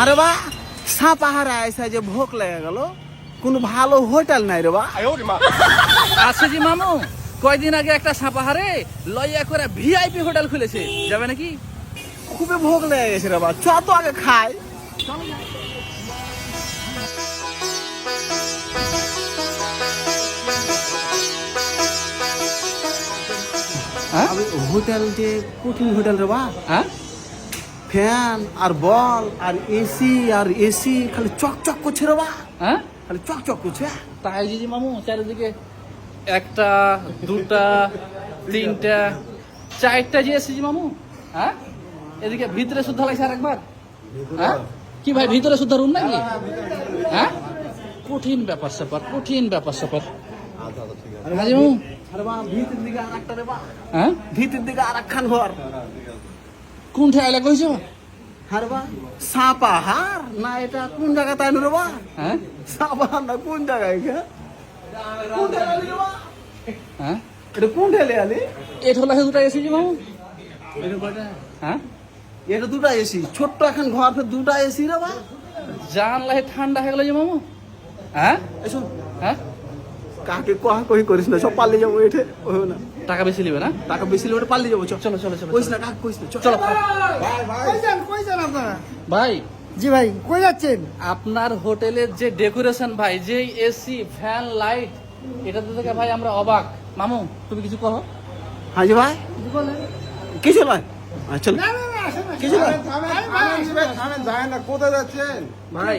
আরে বা সাপাহারা এসে যে ভোক লেগে গেল কোনো ভালো হোটেল নাই রে বা। আছে জি মামু কয়দিন আগে একটা সাপাহারে লইয়া করে ভিআইপি হোটেল খুলেছে যাবে নাকি? খুবই ভোক লেগে গেছে রে বা চ তো আগে খাই। হ্যাঁ? হোটেল যে কঠিন হোটেল রে বা। হ্যাঁ? ফ্যান আর বল আর এসি আর এসি খালি চক চক করছে রে বা। হ্যাঁ? খালি চক চক করছে। তাই জি মামু চারিদিকে একটা দুটা তিনটা চারটা যে এসেছি মামু হ্যাঁ? এদিকে ভিতরে শুদ্ধ লাগছে আর একবার হ্যাঁ? কি ভাই ভিতরে শুদ্ধ রুম নাকি? হ্যাঁ? কঠিন ব্যাপার স্যাপার কঠিন ব্যাপার স্যাপার। হাজি মামু। আরে বা ভিতর দিকে আর একটা রে বা। হ্যাঁ? ভিতর দিকে আর একখান ঘর। কোন ঠেলা কইছো? আরে বা সাপাহার না এটা কোন জায়গা তাই রে বা হ্যাঁ? সাপাহার না কোন জায়গায় গা কোন ঠেলে আলি রে বা হ্যাঁ? এটা কোন ঠেলে আলি? এটা হলো দুটা এসেছি মামু হ্যাঁ? এটা দুটা এসি ছোট্ট এখন ঘর ফের দুটা এসি রে বা। জানলা ঠান্ডা হয়ে গেল যে মামু হ্যাঁ? এসো। হ্যাঁ? কাকে কহা কহি করিস না সব পালিয়ে যাব এঠে ও না। টাকা বেশি নেবে না? টাকা বেশি ওটা পালিয়ে যাব চলো। চলো চলো কইস না কাকে কইস না চলো। কই যান কই যান আপনারা? ভাই। জি ভাই কই যাচ্ছেন? আপনার হোটেলের যে ডেকোরেশন ভাই যে এসি ফ্যান লাইট এটা তো থেকে ভাই আমরা অবাক। মামু তুমি কিছু কहो হাজি ভাই। কিছু নয় আচ্ছা, চল। না না না আসেন না। কিছু নয় কোথায় যাচ্ছেন? ভাই।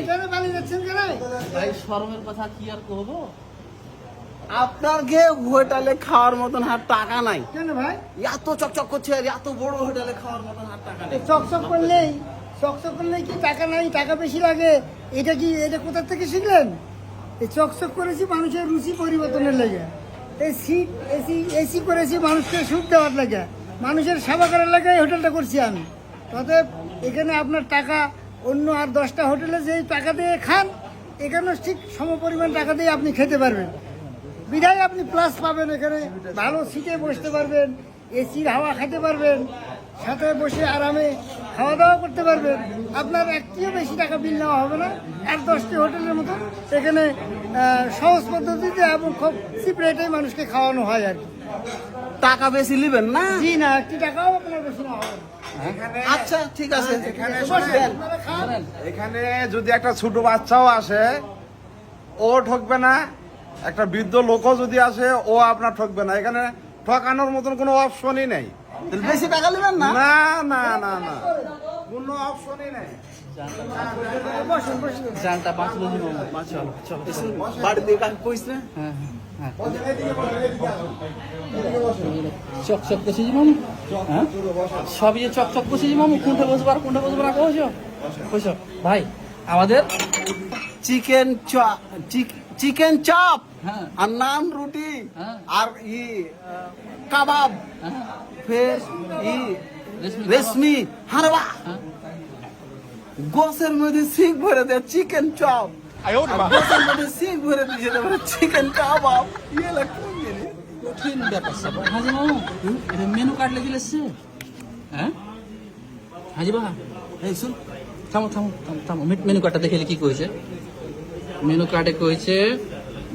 ভাই শরমের কথা কি আর কহবো? আপনার গে হোটেলে খাওয়ার মতন হার টাকা নাই। কেন ভাই? এত চকচক করছে আর এত বড় হোটেলে খাওয়ার মতন হার টাকা নেই। চকচক করলেই চকচক করলেই কি টাকা নাই? টাকা বেশি লাগে? এটা কি এটা কোথা থেকে শিখলেন? এই চকচক করেছি মানুষের রুচি পরিবর্তনের লেগে। এই সিট এসি এসি করেছি মানুষকে সুখ দেওয়ার লাগে। মানুষের সেবা করার লাগে এই হোটেলটা করছি আমি। অতএব এখানে আপনার টাকা অন্য আর দশটা হোটেলে যেই টাকা দিয়ে খান এখানেও ঠিক সম পরিমাণ টাকা দিয়ে আপনি খেতে পারবেন। বিধায় আপনি প্লাস পাবেন এখানে। ভালো সিটে বসতে পারবেন এসির হাওয়া খেতে পারবেন সাথে বসে আরামে খাওয়া দাওয়া করতে পারবেন। আপনার একটিও বেশি টাকা বিল নেওয়া হবে না। আর দশটি হোটেলের মতো এখানে সহজ পদ্ধতিতে এবং খুব চিপ রেটে মানুষকে খাওয়ানো হয় আর কি। টাকা বেশি নেবেন না? জি না একটি টাকাও আপনার বেশি নেওয়া হবে আচ্ছা ঠিক আছে। এখানে খান। এখানে যদি একটা ছোট বাচ্চাও আসে ও ঠকবে না একটা বৃদ্ধ লোকও যদি আসে ও আপনার ঠকবে না। এখানে ঠকানোর মতন কোনো অপশনই নেই। বেশি টাকা নেবেন না? না না না না। কোনো অপশনই নেই। জানটা চলো চলো। কইস না হ্যাঁ হ্যাঁ চক চক মামু। হ্যাঁ? সব ইয়ে চক চক করছি জি মামু। কোনটা বসবার কোনটা বসবার? কইছো ভাই আমাদের চিকেন চপ চিকেন চপ হ্যাঁ আর নান রুটি। হ্যাঁ। আর ই কাবাব। ফের ই রেশমি রেশমি। হারবা হ্যাঁ। গোসের মধ্যে সিং ভরে দেয় চিকেন চপ গোসের মধ্যে সিং ভরে দিয়ে দেবে চিকেন কাবাব। ইয়ে লাগে কোন জিনিস? কঠিন ব্যাপার স্যাপার হাজি এটা মেনু কার্ড লেগে এসছে। হ্যাঁ? হাজি বাবা এই শুন থামো থামো থামো মেনু কার্ডটা দেখে কি কইছে মেনু কার্ডে কইছে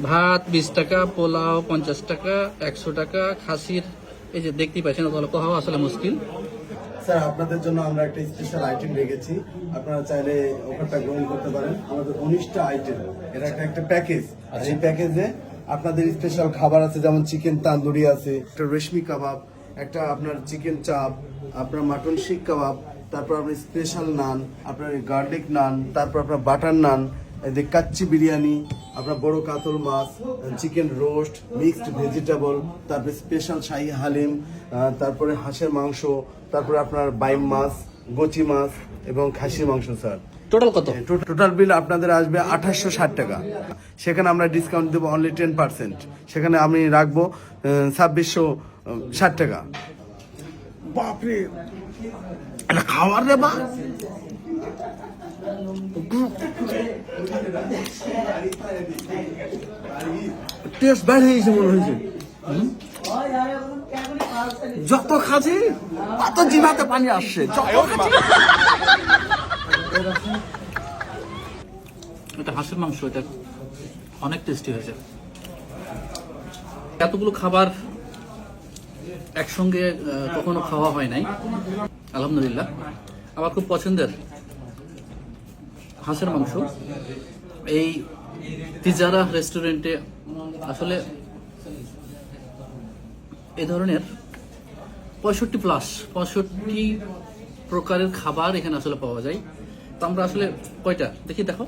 ভাত বিশ টাকা পোলাও পঞ্চাশ টাকা একশো টাকা খাসির এই যে দেখতেই পাচ্ছেন তাহলে কোথাও আসলে মুশকিল। স্যার আপনাদের জন্য আমরা একটা স্পেশাল আইটেম রেখেছি। আপনারা চাইলে অফারটা গ্রহণ করতে পারেন। আমাদের উনিশটা আইটেম এটা একটা একটা প্যাকেজ আর এই প্যাকেজে আপনাদের স্পেশাল খাবার আছে যেমন চিকেন তান্দুরি আছে একটা রেশমি কাবাব একটা আপনার চিকেন চাপ আপনার মাটন শিক কাবাব তারপর আপনার স্পেশাল নান আপনার গার্লিক নান তারপর আপনার বাটার নান এদিকে কাচ্চি বিরিয়ানি আপনার বড় কাতল মাছ চিকেন রোস্ট মিক্সড ভেজিটেবল তারপরে স্পেশাল শাহী হালিম তারপরে হাঁসের মাংস তারপরে আপনার বাইম মাছ গচি মাছ এবং খাসির মাংস স্যার। টোটাল কত? টোটাল বিল আপনাদের আসবে আঠাশশো ষাট টাকা। সেখানে আমরা ডিসকাউন্ট দেবো অনলি টেন পার্সেন্ট সেখানে আমি রাখব ছাব্বিশশো ষাট টাকা। বাপরে খাওয়ার রে বা। টেস্ট বেড়ে গেছে মনে হয়েছে। যত খাচ্ছি তত জিভাতে পানি আসছে। এটা হাঁসের মাংস এটা অনেক টেস্টি হয়েছে। এতগুলো খাবার একসঙ্গে কখনো খাওয়া হয় নাই। আলহামদুলিল্লাহ। আমার খুব পছন্দের হাঁসের মাংস। এই তিজারা রেস্টুরেন্টে আসলে এ ধরনের পঁয়ষট্টি প্লাস পঁয়ষট্টি প্রকারের খাবার এখানে আসলে পাওয়া যায়। তো আমরা আসলে কয়টা? দেখি, দেখো।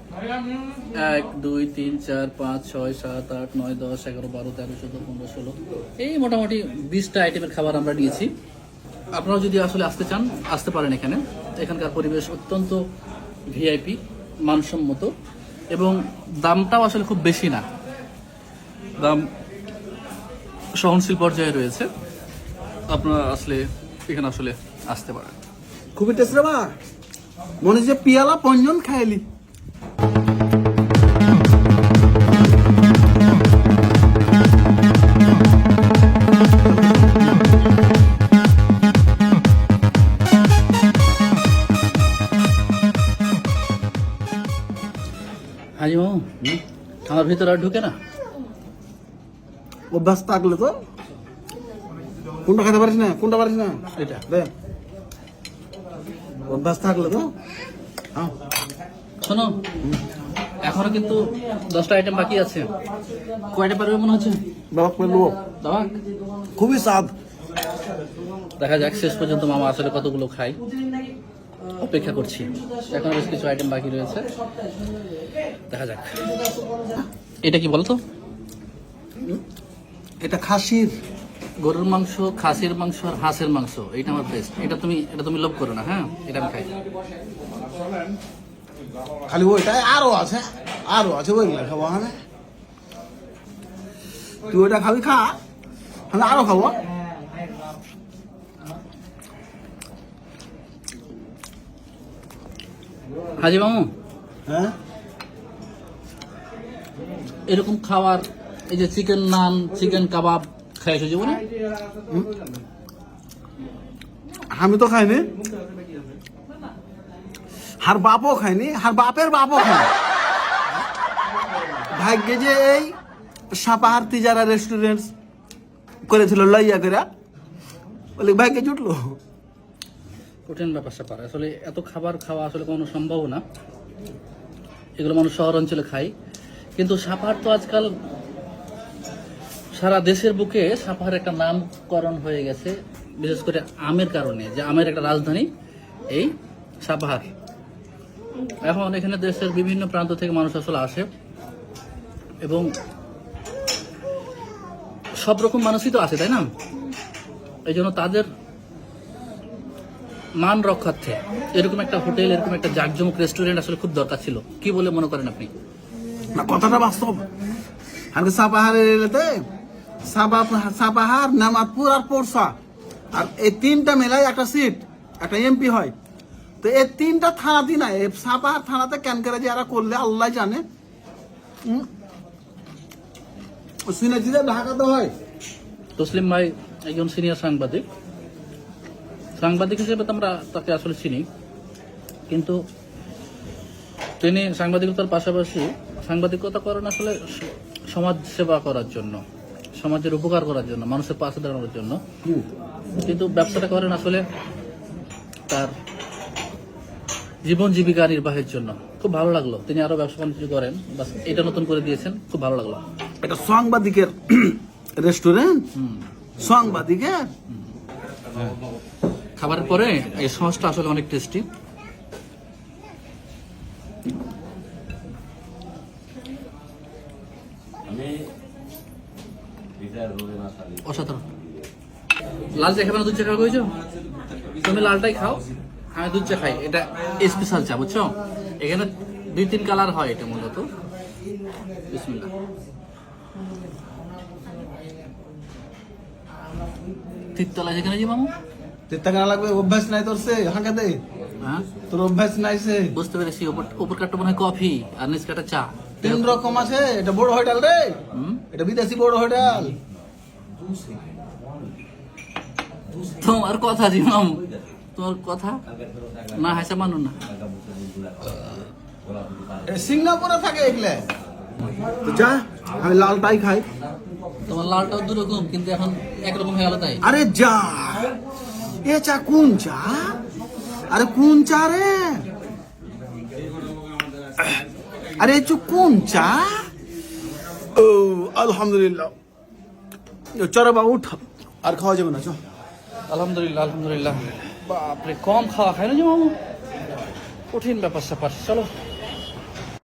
এক, দুই, তিন, চার, পাঁচ, ছয়, সাত, আট, নয়, দশ, এগারো, বারো, তেরো, চোদ্দ, পনেরো, ষোলো। এই মোটামুটি বিশটা আইটেমের খাবার আমরা নিয়েছি। আপনারা যদি আসলে আসতে চান, আসতে পারেন এখানে। এখানকার পরিবেশ অত্যন্ত ভিআইপি মানসম্মত এবং দামটাও আসলে খুব বেশি না। দাম সহনশীল পর্যায়ে রয়েছে। আপনারা আসলে এখানে আসলে আসতে পারেন। খুবই টেস্ট মনে যে পিয়ালা পঞ্জন খাইলি। মামু আমার ভিতরে আর ঢুকে না? অভ্যাস থাকলে তো। কোনটা খেতে পারিস না? কোনটা পারিস না? এটা। দে। অভ্যাস থাকলে তো। শোনো এখনও কিন্তু দশটা আইটেম বাকি আছে। কয়টা পারবে মনে হচ্ছে? বাবা করে নেব। দাবা খুবই স্বাদ। দেখা যাক শেষ পর্যন্ত মামা আসলে কতগুলো খাই অপেক্ষা করছি। এখন বেশ কিছু আইটেম বাকি রয়েছে। দেখা যাক। এটা কি বলতো? এটা খাসির গরুর মাংস খাসির মাংস আর হাঁসের মাংস। এটা আমার বেস্ট এটা তুমি এটা তুমি লোভ করো না হ্যাঁ? এটা আমি খাই। খালি ওইটাই আরও আছে। আরও আছে ওইগুলা খাব হ্যাঁ? তুই ওইটা খাবি খা। আরও খাব। হাজি মামু হ্যাঁ? এরকম খাবার এই যে চিকেন নান চিকেন কাবাব খাইছো জীবনে? আমি তো খাইনি। হার বাপও খাইনি হার বাপের বাপও খায়নি ভাগ্যে যে এই সাপাহার তিজারা রেস্টুরেন্ট করেছিল লইয়া করে বলে ভাগ্যে জুটলো? কঠিন ব্যাপার স্যাপার আসলে এত খাবার খাওয়া আসলে কোনো সম্ভব না। এগুলো মানুষ শহর অঞ্চলে খায়। কিন্তু সাপাহার তো আজকাল সারা দেশের বুকে সাপাহার একটা নামকরণ হয়ে গেছে, বিশেষ করে আমের কারণে, যে আমের একটা রাজধানী, এই সাপাহার এখন এখানে দেশের বিভিন্ন প্রান্ত থেকে মানুষ আসলে আসে। এবং সব রকম মানুষই তো আসে, তাই না? এই জন্য তাদের মান রক্ষার্থে এরকম একটা হোটেল এরকম একটা জাকজমক রেস্টুরেন্ট আসলে খুব দরকার ছিল। কি বলে মনে করেন আপনি? না কথাটা বাস্তব। আমি সাপাহারের এলাতে সাপা- সাপাহার নামাতপুর আর পোরসা। আর এই তিনটা মেলাই একটা সিট একটা এমপি হয়। তো এই তিনটা থানা দিন সাপাহার থানাতে ক্যান করে যারা করলে আল্লাহ জানে। শুনেছি যে ঢাকাতে হয়। তসলিম ভাই একজন সিনিয়র সাংবাদিক। সাংবাদিক হিসেবে তো আমরা তাকে আসলে চিনি কিন্তু তিনি সাংবাদিকতার পাশাপাশি সাংবাদিকতা করেন আসলে সমাজ সেবা করার জন্য সমাজের উপকার করার জন্য মানুষের পাশে দাঁড়ানোর জন্য। কিন্তু ব্যবসাটা করেন আসলে তার জীবন জীবিকা নির্বাহের জন্য। খুব ভালো লাগল। তিনি আরও ব্যবসা বাণিজ্য করেন বাস এটা নতুন করে দিয়েছেন খুব ভালো লাগল। এটা সাংবাদিকের রেস্টুরেন্ট? সাংবাদিকের? খাবারের পরে এই সসটা আসলে অনেক টেস্টি অসাধারণ। লাল চা খাবে না দুধ চা খাওয়া কইছো? তুমি লালটাই খাও আমি দুধ চা খাই। এটা স্পেশাল চা বুঝছ? এখানে দুই তিন কালার হয় এটা মূলত। বিসমিল্লাহ। তিতলা যেখানে যে মামু? লাগবে অভ্যাস নাই তোর সে হ্যাঁ? তোর অভ্যাস নাই সে। বুঝতে পেরেছি উপর কাটটা মনে হয় কফি আর নিচ কাটা চা। তিন রকম আছে এটা বড় হোটেল রে। এটা বিদেশি বড় হোটেল। তোমার কথা দিমাম তোমার কথা? না হাসা মানুন না। সিঙ্গাপুরে থাকে এগুলো। যা আমি লালটাই খাই। তোমার লালটাও দুরকম কিন্তু এখন একরকম হয়ে গেল তাই। আরে যা। এ চা কোন চা? আরে কোন চা রে? আরে এ চু কোন চা? ও আলহামদুলিল্লাহ। চলো বা উঠ। আর খাওয়া যাবে না চল আলহামদুলিল্লাহ আলহামদুলিল্লাহ। বাপরে কম খাওয়া খাই না যে মামু কঠিন ব্যাপার স্যাপার চলো।